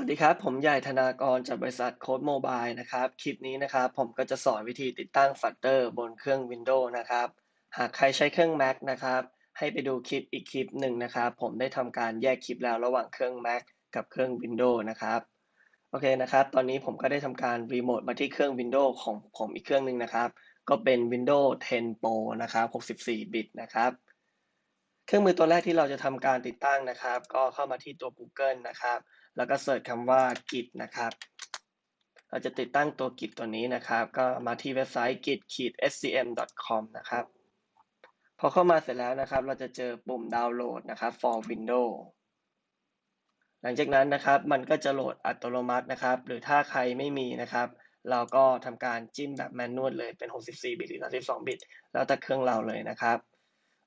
วัสดีครับ ผมใหญ่ธนากรจากบริษัทโค้ดโมบายนะครับ คลิปนี้นะครับผมก็จะสอนวิธีติดตั้ง Flutter บนเครื่อง Windows นะครับ หากใครใช้เครื่อง Mac นะครับ ให้ไปดูคลิปอีกคลิปหนึ่งนะครับ ผมได้ทำการแยกคลิปแล้วระหว่างเครื่อง Mac กับเครื่อง Windows นะครับ โอเคนะครับ ตอนนี้ผมก็ได้ทำการรีโมทมาที่เครื่อง Windows ของผมอีกเครื่องหนึ่งนะครับ ก็เป็น Windows 10 Pro นะครับ 64 บิตนะครับ เครื่องมือตัวแรกที่เราจะทำการติดตั้งนะครับ ก็เข้ามาที่ตัว Google นะครับ แล้วก็เสิร์ชคำว่า git นะครับ เราจะติดตั้งตัว git ตัวนี้นะครับ ก็มาที่เว็บไซต์ git-scm.com นะครับ พอเข้ามาเสร็จแล้วนะครับ เราจะเจอปุ่มดาวน์โหลดนะครับ for Windows หลังจากนั้นนะครับ มันก็จะโหลดอัตโนมัตินะครับ หรือถ้าใครไม่มีนะครับ เราก็ทำการจิ้มแบบแมนนวลเลยเป็น 64 บิตหรือ 32 บิต แล้วแต่เครื่องเราเลยนะครับ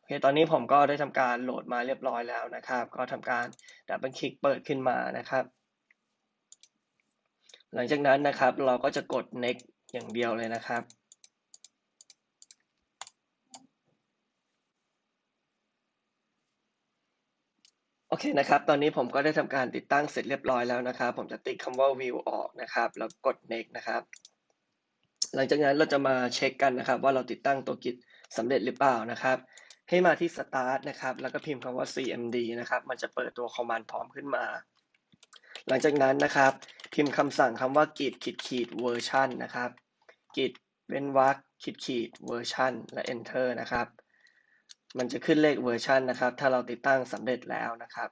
คตอนนี้ผมก็ได้ทำการโหลดมาเรียบร้อยแล้วนะครับ ก็ทำการดับเบิลคลิกเปิดขึ้นมานะครับ หลังจากนั้นนะครับเราก็จะกด next อย่างเดียวเลยนะครับ โอเคนะครับ ตอนนี้ผมก็ได้ทำการติดตั้งเสร็จเรียบร้อยแล้วนะครับ ผมจะติ๊กคำว่า view ออกนะครับ แล้วกด next นะครับ หลังจากนั้นเราจะมาเช็คกันนะครับ ว่าเราติดตั้งตัวกิจสำเร็จหรือเปล่านะครับ ให้มาที่ start นะครับ แล้วก็พิมพ์คำว่า cmd นะครับ มันจะเปิดตัว command พร้อมขึ้นมา หลังจากนั้นนะครับ พิมพ์คำสั่งคำว่า git ขีดขีด version นะครับ git เว้นวรรคขีดขีด version และ enter นะครับ มันจะขึ้นเลขเวอร์ชันะครับ ถ้าเราติดตั้งสำเร็จแล้วนะครับ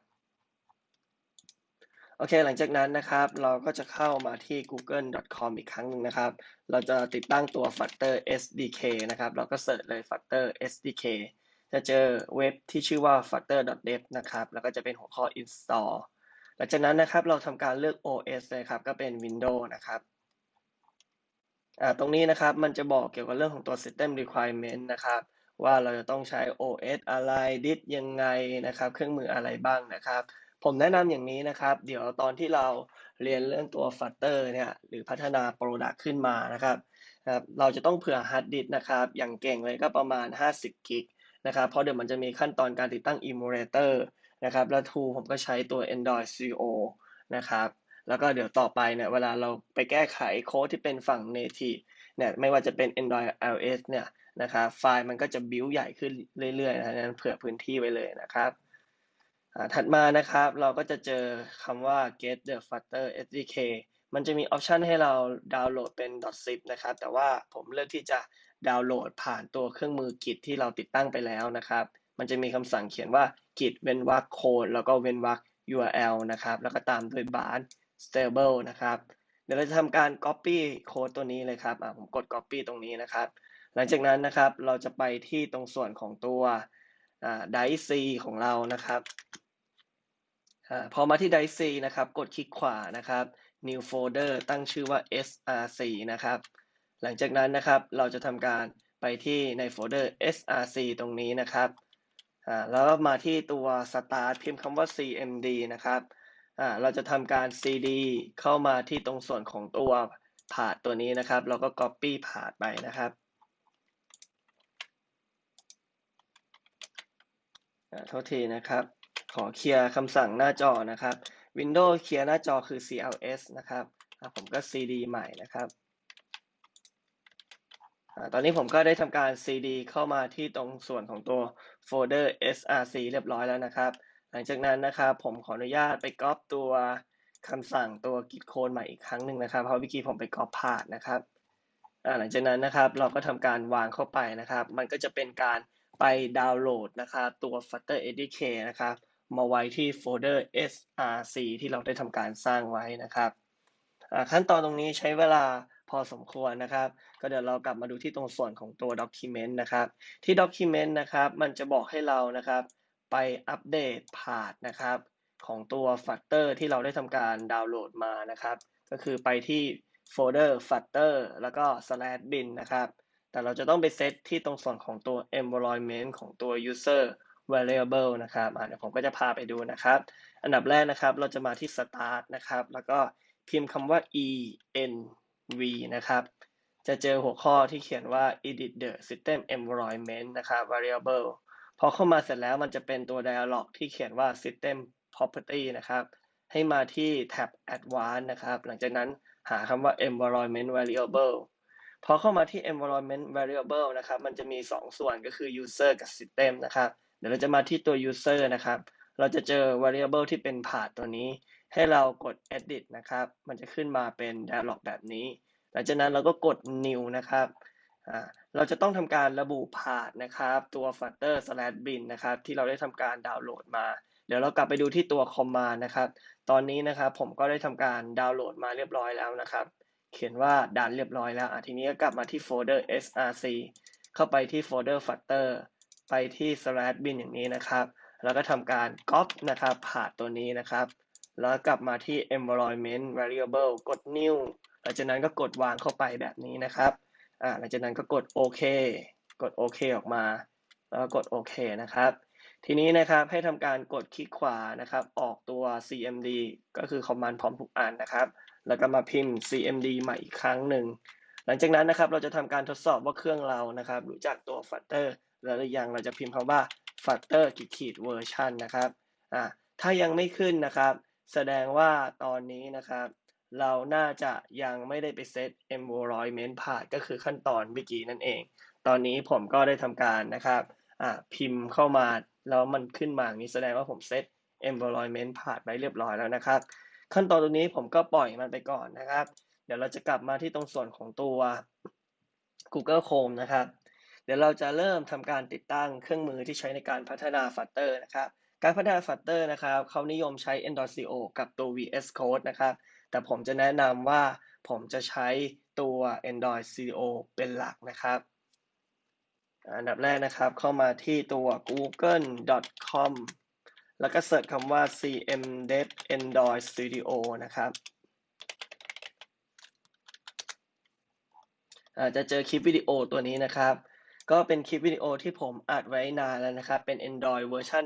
โอเค หลังจากนั้นนะครับ เราก็จะเข้ามาที่ google.com อีกครั้งหนึ่งนะครับ เราจะติดตั้งตัว Flutter SDK นะครับ เราก็เสิร์ชเลย Flutter SDK จะเจอเว็บที่ชื่อว่า flutter.dev นะครับ แล้วก็จะเป็นหัวข้อ install หลังจากนั้นนะครับเราทำการเลือก OS เลยครับ ก็เป็น Windows นะครับตรงนี้นะครับมันจะบอกเกี่ยวกับเรื่องของตัว system requirement นะครับ ว่าเราจะต้องใช้ OS อะไร ดิสยังไงนะครับ เครื่องมืออะไรบ้างนะครับ ผมแนะนำอย่างนี้นะครับ เดี๋ยวตอนที่เราเรียนเรื่องตัว Flutter เนี่ยหรือพัฒนา Product ขึ้นมานะครับ เราจะต้องเผื่อฮาร์ดดิสนะครับ อย่างเก่งเลยก็ประมาณ 50 กิก นะครับเพราะเดี๋ยวมันจะมีขั้นตอนการติดตั้ง Emulator นะครับแล้ว tool ผมก็ใช้ตัว Android CO นะครับแล้วก็เดี๋ยวต่อไปเนี่ยเวลาเราไปแก้ไขโค้ดที่เป็นฝั่ง native เนี่ยไม่ว่าจะเป็น Android iOS เนี่ยนะครับไฟล์มันก็จะบิ้วใหญ่ขึ้นเรื่อยๆนะนั้นเผื่อพื้นที่ไว้เลยนะครับถัดมานะครับเราก็จะเจอคำว่า get the flutter SDK มันจะมีออปชันให้เราดาวน์โหลดเป็น .zip นะครับ แต่ว่าผมเลือกที่จะ ดาวน์โหลดผ่านตัวเครื่องมือ Git ที่เราติดตั้งไปแล้วนะครับ มันจะมีคำสั่งเขียนว่า Git เว้นวรรคโค้ดแล้วก็เว้นวรรค URL นะครับ แล้วก็ตามด้วย bar stable นะครับ เดี๋ยวเราจะทำการ copy โค้ดตัวนี้เลยครับผมกด copy ตรงนี้นะครับ หลังจากนั้นนะครับ เราจะไปที่ตรงส่วนของตัวไดซีของเรานะครับอพอมาที่ไดซีนะครับ กดคลิกขวานะครับ new folder ตั้งชื่อว่า src นะครับ หลังจากนั้นนะครับ เราจะทำการไปที่ในโฟลเดอร์ src ตรงนี้นะครับแล้วมาที่ตัว start พิมพ์คำว่า cmd นะครับเราจะทำการ cd เข้ามาที่ตรงส่วนของตัวผาดตัวนี้นะครับ เราก็ copy ผาดไปนะครับโทษทีนะครับ ขอเคลียร์คำสั่งหน้าจอนะครับ Windows เคลียร์หน้าจอคือ CLS นะครับผมก็ CD ใหม่นะครับ ตอนนี้ผมก็ได้ทำการ CD เข้ามาที่ตรงส่วนของตัวโฟลเดอร์ src เรียบร้อยแล้วนะครับ หลังจากนั้นนะครับผมขออนุญาตไปก๊อปตัวคำสั่งตัว git code ใหม่อีกครั้งหนึ่งนะครับ เพราะเมื่อกี้ผมไปก๊อปผ่านนะครับหลังจากนั้นนะครับเราก็ทำการวางเข้าไปนะครับ มันก็จะเป็นการไปดาวน์โหลดนะครับตัว Flutter SDK นะครับ มาไว้ที่โฟลเดอร์ src ที่เราได้ทำการสร้างไว้นะครับขั้นตอนตรงนี้ใช้เวลา พอสมควรนะครับ ก็เดี๋ยวเรากลับมาดูที่ตรงส่วนของตัว Document นะครับ ที่ Document นะครับ มันจะบอกให้เรานะครับ ไปอัปเดตพาร์ทนะครับ ของตัว Flutter ที่เราได้ทำการดาวน์โหลดมานะครับ ก็คือไปที่โฟลเดอร์ Flutter แล้วก็ slash bin นะครับ แต่เราจะต้องไปเซตที่ตรงส่วนของตัว environment ของตัว user variable นะครับเดี๋ยวผมก็จะพาไปดูนะครับ อันดับแรกนะครับ เราจะมาที่ start นะครับ แล้วก็พิมพ์คำว่า en v นะครับ จะเจอหัวข้อที่เขียนว่า edit the system environment นะครับ variable พอเข้ามาเสร็จแล้วมันจะเป็นตัว dialog ที่เขียนว่า system property นะครับ ให้มาที่แท็บ Advanced นะครับ หลังจากนั้นหาคำว่า environment variable พอเข้ามาที่ environment variable นะครับ มันจะมี 2 ส่วนก็คือ user กับ system นะครับ เดี๋ยวเราจะมาที่ตัว user นะครับ เราจะเจอ variable ที่เป็น path ตัวนี้ ให้เรากด edit นะครับ มันจะขึ้นมาเป็น dialog แบบนี้ หลังจากนั้นเราก็กด new นะครับเราจะต้องทำการระบุ path นะครับ ตัว flutter slash bin นะครับ ที่เราได้ทำการดาวน์โหลดมา เดี๋ยวเรากลับไปดูที่ตัว command นะครับ ตอนนี้นะครับผมก็ได้ทำการดาวน์โหลดมาเรียบร้อยแล้วนะครับ เขียนว่าดันเรียบร้อยแล้วทีนี้ก็กลับมาที่โฟลเดอร์ src เข้าไปที่โฟลเดอร์ flutter ไปที่ slash bin อย่างนี้นะครับ แล้วก็ทำการ copy นะครับผ่าตัวนี้นะครับ แล้วกลับมาที่ environment variable กด new หลังจากนั้นก็กดวางเข้าไปแบบนี้นะครับอ่าหลังจากนั้นก็กดโอเคกดโอเคออกมา แล้วกดโอเคนะครับ ทีนี้นะครับให้ทำการกดคลิกขวานะครับ ออกตัว cmd ก็คือ command พร้อมทุกอันนะครับ แล้วก็มาพิมพ์ cmd ใหม่อีกครั้งหนึ่งหลังจากนั้นนะครับเราจะทำการทดสอบว่าเครื่องเรานะครับ รู้จักตัว flutter แล้วหรือยังเราจะพิมพ์คำว่า flutter ขีดขีด version นะครับอ่าถ้ายังไม่ขึ้นนะครับ แสดงว่าตอนนี้นะครับ เราน่าจะยังไม่ได้ไปเซต environment path ก็คือขั้นตอนเมื่อกี้นั่นเอง ตอนนี้ผมก็ได้ทำการนะครับพิมพ์เข้ามาแล้วมันขึ้นมาอย่างนี้แสดงว่าผมเซต environment path ไว้เรียบร้อยแล้วนะครับ ขั้นตอนตรงนี้ผมก็ปล่อยมันไปก่อนนะครับ เดี๋ยวเราจะกลับมาที่ตรงส่วนของตัว Google Chrome นะครับ เดี๋ยวเราจะเริ่มทำการติดตั้งเครื่องมือที่ใช้ในการพัฒนา Flutter นะครับ การพัฒนา Flutter นะครับเขานิยมใช้ Android CO กับตัว VS Code นะครับ แต่ผมจะแนะนำว่าผมจะใช้ตัว Android Studio เป็นหลักนะครับ อันดับแรกนะครับเข้ามาที่ตัว google.com แล้วก็เสิร์ชคำว่า cmdev android studio นะครับจะเจอคลิปวิดีโอตัวนี้นะครับ ก็เป็นคลิปวิดีโอที่ผมอัดไว้นานแล้วนะครับ เป็น Android เวอร์ชัน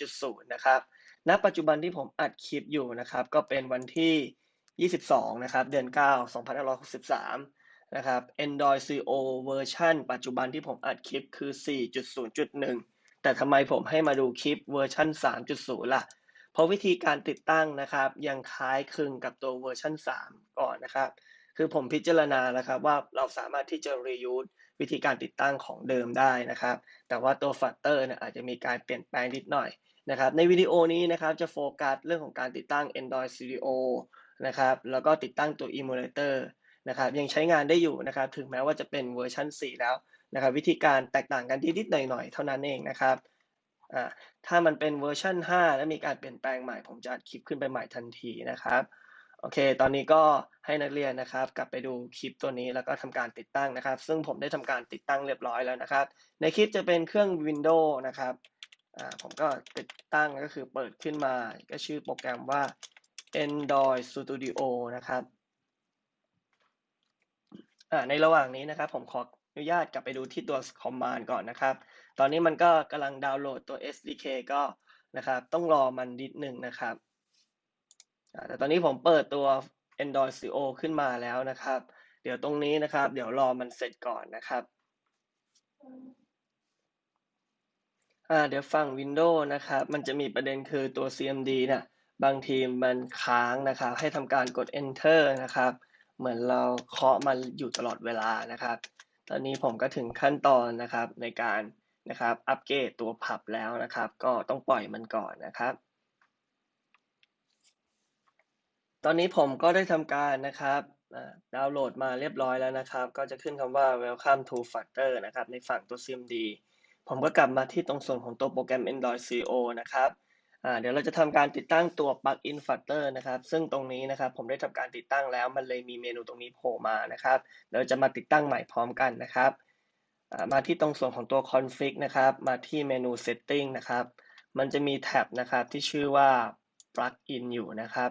3.0 นะครับ ณ ปัจจุบันที่ผมอัดคลิปอยู่นะครับ ก็เป็นวันที่ 22 นะครับ เดือน 9 2563 นะครับ Android CO เวอร์ชันปัจจุบันที่ผมอัดคลิปคือ 4.0.1 แต่ทำไมผมให้มาดูคลิปเวอร์ชัน3.0 ล่ะ เพราะวิธีการติดตั้งนะครับ ยังคล้ายคลึงกับตัวเวอร์ชัน3 ก่อนนะครับ คือผมพิจารณานะครับว่าเราสามารถที่จะ reuse วิธีการติดตั้งของเดิมได้นะครับ แต่ว่าตัว Flutter เนี่ยอาจจะมีการเปลี่ยนแปลงนิดหน่อยนะครับในวิดีโอนี้นะครับจะโฟกัสเรื่องของการติดตั้ง Android Studio นะครับแล้วก็ติดตั้งตัว emulator นะครับยังใช้งานได้อยู่นะครับถึงแม้ว่าจะเป็นเวอร์ชัน4 แล้วนะครับวิธีการแตกต่างกันนิดๆหน่อยๆ เท่านั้นเองนะครับถ้ามันเป็นเวอร์ชัน5 แล้วมีการเปลี่ยนแปลงใหม่ ผมจะอัดคลิปขึ้นไปใหม่ทันทีนะครับ โอเค ตอนนี้ก็ให้นักเรียนนะครับ กลับไปดูคลิปตัวนี้แล้วก็ทำการติดตั้งนะครับ ซึ่งผมได้ทำการติดตั้งเรียบร้อยแล้วนะครับ ในคลิปจะเป็นเครื่อง Windows นะครับอ่าผมก็ติดตั้งก็คือเปิดขึ้นมา ก็ชื่อโปรแกรมว่า Android Studio นะครับในระหว่างนี้นะครับ ผมขออนุญาตกลับไปดูที่ตัว Command ก่อนนะครับ ตอนนี้มันก็กำลังดาวน์โหลดตัว SDK ก็นะครับ ต้องรอมันนิดหนึ่งนะครับ แต่ตอนนี้ผมเปิดตัว Android CO ขึ้นมาแล้วนะครับ เดี๋ยวตรงนี้นะครับ เดี๋ยวรอมันเสร็จก่อนนะครับเดี๋ยวฟัง Windows นะครับ มันจะมีประเด็นคือตัว CMD เนี่ยบางทีมันค้างนะครับ ให้ทำการกด enter นะครับ เหมือนเราเคาะมันอยู่ตลอดเวลานะครับ ตอนนี้ผมก็ถึงขั้นตอนนะครับในการนะครับอัปเกรดตัวผับแล้วนะครับ ก็ต้องปล่อยมันก่อนนะครับ ตอนนี้ผมก็ได้ทำการนะครับดาวน์โหลดมาเรียบร้อยแล้วนะครับ ก็จะขึ้นคำว่า welcome to Flutter นะครับ ในฝั่งตัว CMD ผมก็กลับมาที่ตรงส่วนของตัวโปรแกรม Android CO นะครับเดี๋ยวเราจะทำการติดตั้งตัว plugin Flutter นะครับ ซึ่งตรงนี้นะครับผมได้ทำการติดตั้งแล้ว มันเลยมีเมนูตรงนี้โผล่มานะครับ เราจะมาติดตั้งใหม่พร้อมกันนะครับมาที่ตรงส่วนของตัว config นะครับ มาที่เมนู setting นะครับ มันจะมีแท็บนะครับที่ชื่อว่า plugin อยู่นะครับ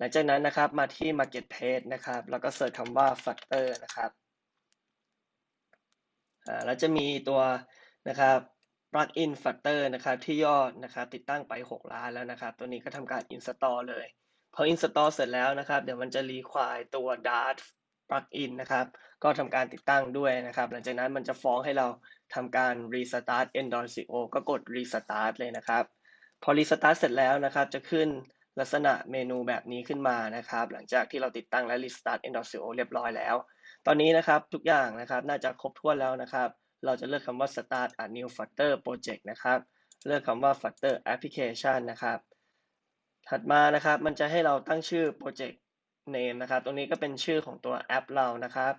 หลังจากนั้นนะครับมาที่ marketplace นะครับ แล้วก็เสิร์ชคำว่า Flutter นะครับแล้วจะมีตัวนะครับ plugin Flutter นะครับที่ยอดนะครับติดตั้งไป 6 ล้านแล้วนะครับ ตัวนี้ก็ทำการ install เลยพอ install เสร็จแล้วนะครับเดี๋ยวมันจะ require ตัว Dart plugin นะครับ ก็ทำการติดตั้งด้วยนะครับ หลังจากนั้นมันจะฟ้องให้เราทำการ restart Android CO ก็กด restart เลยนะครับ พอ restart เสร็จแล้วนะครับจะขึ้น ลักษณะเมนูแบบนี้ขึ้นมานะครับ หลังจากที่เราติดตั้งและ restart Endosio เรียบร้อยแล้ว ตอนนี้นะครับทุกอย่างนะครับน่าจะครบถ้วนแล้วนะครับ เราจะเลือกคำว่า start a new Flutter project นะครับ เลือกคำว่า Flutter application นะครับ ถัดมานะครับมันจะให้เราตั้งชื่อ project name นะครับ ตรงนี้ก็เป็นชื่อของตัวแอปเรานะครับ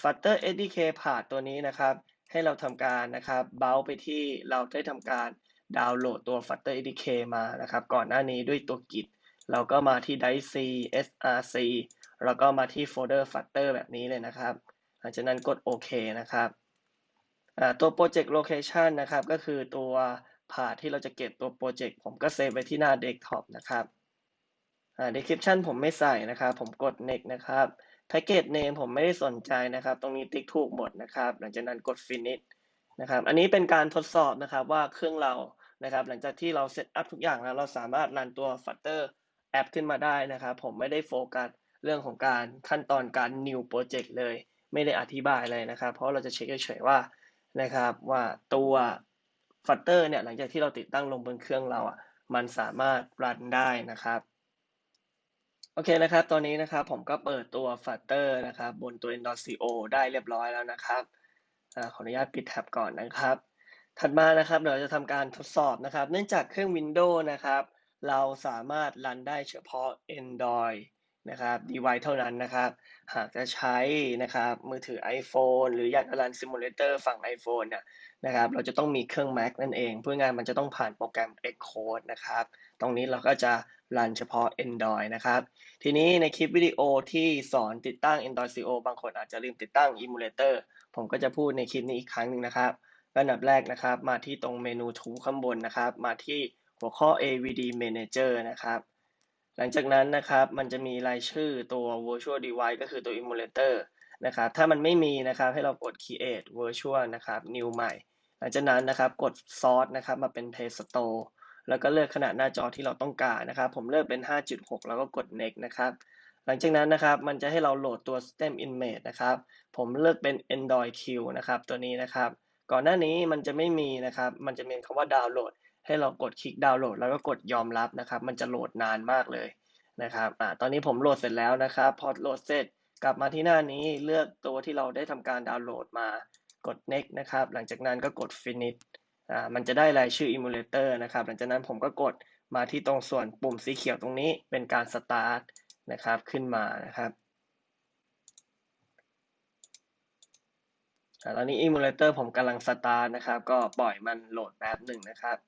Flutter SDK part ตัวนี้นะครับ ให้เราทำการนะครับ เบาไปที่เราได้ทำการ ดาวน์โหลดตัว Flutter SDK มานะครับ ก่อนหน้านี้ด้วยตัว Git เราก็มาที่ dice src แล้วก็มาที่โฟลเดอร์ Flutter แบบนี้เลยนะครับ หลังจากนั้นกดโอเคนะครับตัว Project Location นะครับ ก็คือตัวพาที่เราจะเก็บตัวโปรเจกต์ผมก็เซฟไว้ที่หน้า Desktop นะครับ Description ผมไม่ใส่นะครับ ผมกด Next นะครับ Package Name ผมไม่ได้สนใจนะครับ ตรงนี้ติ๊กถูกหมดนะครับ หลังจากนั้นกด Finish นะครับ อันนี้เป็นการทดสอบนะครับว่าเครื่องเรา นะครับ หลังจากที่เราเซตอัพทุกอย่างแล้วเราสามารถรันตัว Flutter แอปขึ้นมาได้นะครับ ผมไม่ได้โฟกัสเรื่องของการขั้นตอนการ new project เลย ไม่ได้อธิบายเลยนะครับ เพราะเราจะเช็คเฉยๆว่านะครับว่าตัวฟัตเตอร์เนี่ยหลังจากที่เราติดตั้งลงบนเครื่องเราอะมันสามารถรันได้นะครับโอเคนะครับ ตอนนี้นะครับผมก็เปิดตัวฟัตเตอร์นะครับ บนตัว Endosio ได้เรียบร้อยแล้วนะครับอขออนุญาตปิดแท็บก่อนนะครับ ถัดมานะครับเราจะทำการทดสอบนะครับ เนื่องจากเครื่อง Windows นะครับ เราสามารถรันได้เฉพาะ Android นะครับ device เท่านั้นนะครับ หากจะใช้นะครับมือถือ iPhone หรืออยากจะรัน simulator ฝั่ง iPhone เนี่ยนะครับ เราจะต้องมีเครื่อง Mac นั่นเอง เพื่องานมันจะต้องผ่านโปรแกรม Xcode นะครับ ตรงนี้เราก็จะรันเฉพาะ Android นะครับ ทีนี้ในคลิปวิดีโอที่สอนติดตั้ง Android CO บางคนอาจจะลืมติดตั้ง emulator ผมก็จะพูดในคลิปนี้อีกครั้งหนึ่งนะครับ อันดับแรกนะครับ มาที่ตรงเมนู Tool ข้างบนนะครับ มาที่หัวข้อ AVD Manager นะครับ หลังจากนั้นนะครับ มันจะมีรายชื่อตัว virtual device ก็คือตัว emulator นะครับ ถ้ามันไม่มีนะครับให้เรากด create virtual นะครับ new ใหม่ หลังจากนั้นนะครับกด source นะครับ มาเป็น play store แล้วก็เลือกขนาดหน้าจอที่เราต้องการนะครับ ผมเลือกเป็น 5.6 แล้วก็กด next นะครับ หลังจากนั้นนะครับ มันจะให้เราโหลดตัว system image นะครับ ผมเลือกเป็น android q นะครับ ตัวนี้นะครับ ก่อนหน้านี้มันจะไม่มีนะครับ มันจะมีคำว่าดาวน์โหลด ให้เรากดคลิกดาวน์โหลด แล้วก็กดยอมรับนะครับ มันจะโหลดนานมากเลยนะครับอ่าตอนนี้ผมโหลดเสร็จแล้วนะครับ พอโหลดเสร็จกลับมาที่หน้านี้เลือกตัวที่เราได้ทำการดาวน์โหลดมากด next นะครับ หลังจากนั้นก็กด finish อ่ามันจะได้รายชื่อ emulator นะครับ หลังจากนั้นผมก็กดมาที่ตรงส่วนปุ่มสีเขียวตรงนี้เป็นการ start นะครับขึ้นมานะครับ ตอนนี้ emulator ผมกำลัง start นะครับ ก็ปล่อยมันโหลดแป๊บหนึ่งนะครับ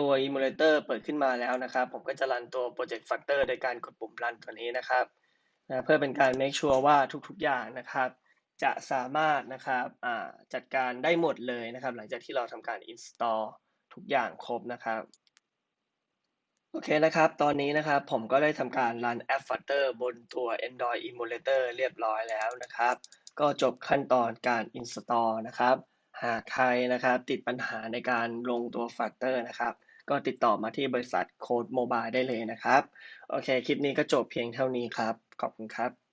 ตัว emulator เปิดขึ้นมาแล้วนะครับ ผมก็จะรันตัว project factor โดยการกดปุ่มรันตัวนี้นะครับนะเพื่อเป็นการ make sure ว่าทุกๆอย่างนะครับ จะสามารถนะครับจัดการได้หมดเลยนะครับ หลังจากที่เราทำการ install ทุกอย่างครบนะครับ โอเคนะครับ ตอนนี้นะครับผมก็ได้ทำการรันแอป Flutter บนตัว Android Emulator เรียบร้อยแล้วนะครับ ก็จบขั้นตอนการ install นะครับ หากใครนะครับติดปัญหาในการลงตัว Flutter นะครับ ก็ติดต่อมาที่บริษัทโค้ดโมบายได้เลยนะครับ โอเค คลิปนี้ก็จบเพียงเท่านี้ครับ ขอบคุณครับ